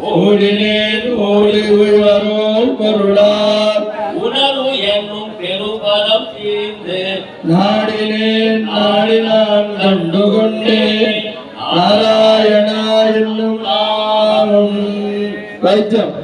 ஓடினேன் ஓடி உய்வரோல் பொருளார். உணர்வு என்னும் பெருபலம் தீர்ந்து நாடினேன் நாடி நான் கண்டுகொண்டேன் நாராயணா என்னும் நாமம். வைத்தியம்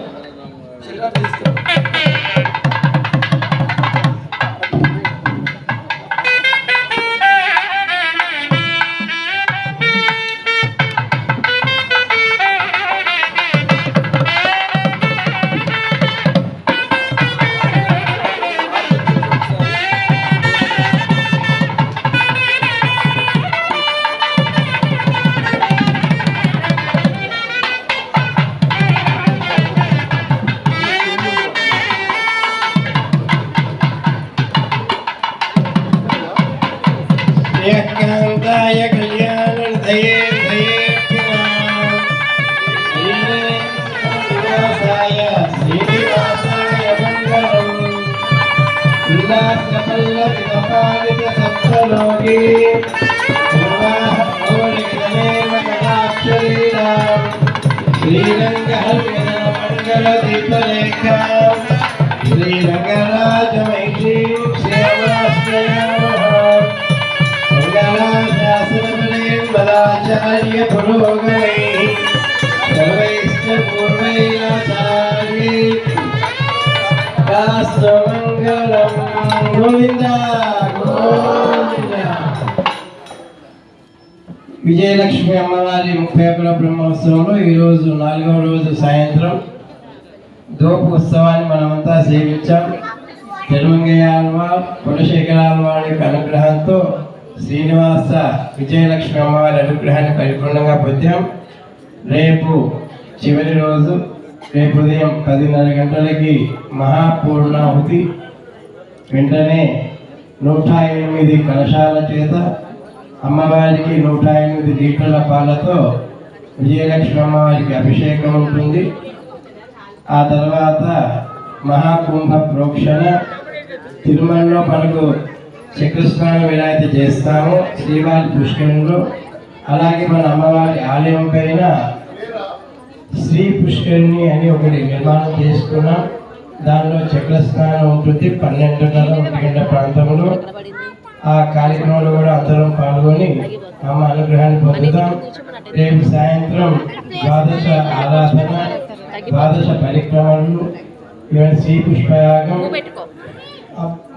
ఏకాంతాయ కళ్యాణ దయే శ్రీనివాసాయ శ్రీనివాసాయ మంగళం ఉల్లాసపల్లవిత పాలిత సప్తలోకి గోవింద గోవింద. విజయలక్ష్మి అమ్మవారి ముప్పై ఒకటో బ్రహ్మోత్సవంలో ఈరోజు నాలుగవ రోజు సాయంత్రం దోపు ఉత్సవాన్ని మనమంతా సేవించాం. తిరుమంగయ్యాల్వార్ కులశేఖరాల్వారి యొక్క అనుగ్రహంతో శ్రీనివాస విజయలక్ష్మి అమ్మవారి అనుగ్రహాన్ని పరిపూర్ణంగా పొందాం. రేపు చివరి రోజు రేపు ఉదయం పదిన్నర గంటలకి మహాపూర్ణాహుతి. వెంటనే నూట ఎనిమిది కలశాల చేత అమ్మవారికి నూట ఎనిమిది లీటర్ల పాలతో విజయలక్ష్మి అమ్మవారికి అభిషేకం ఉంటుంది. ఆ తర్వాత మహాకుంభ ప్రోక్షణ తిరుమలలో మనకు చక్రస్నానం ఎలా అయితే చేస్తామో. శ్రీవారి పుష్కరంలో అలాగే మన అమ్మవారి ఆలయం పైన శ్రీ పుష్కరిణి అని ఒకటి నిర్మాణం చేసుకున్నాం దానిలో చక్రస్నానం ఉంటుంది. పన్నెండున్నర ఒంటి గంట ప్రాంతంలో. ఆ కార్యక్రమంలో కూడా అందరం పాల్గొని అమ్మ అనుగ్రహాన్ని పొందుతాం. రేపు సాయంత్రం ద్వాదశ ఆరాధన ద్వాదశ పరిక్రమలు ఇవన్నీ శ్రీ పుష్పయాగం.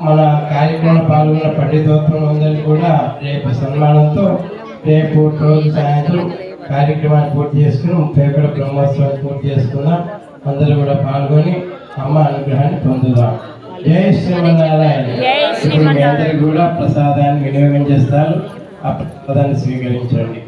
మన కార్యక్రమంలో పాల్గొన్న పండితోత్వం అందరికీ కూడా రేపు సన్మానంతో రేపు రోజు సాయంత్రం కార్యక్రమాన్ని పూర్తి చేసుకుని ముప్పై ఒకటి బ్రహ్మోత్సవాన్ని పూర్తి చేసుకుందాం అందరూ కూడా పాల్గొని అమ్మ అనుగ్రహాన్ని పొందుదాం. జై శ్రీమన్నారాయణ. ఇప్పుడు మీ అందరికీ కూడా ప్రసాదాన్ని వినియోగం చేస్తారు. ఆ ప్రసాదాన్ని స్వీకరించండి.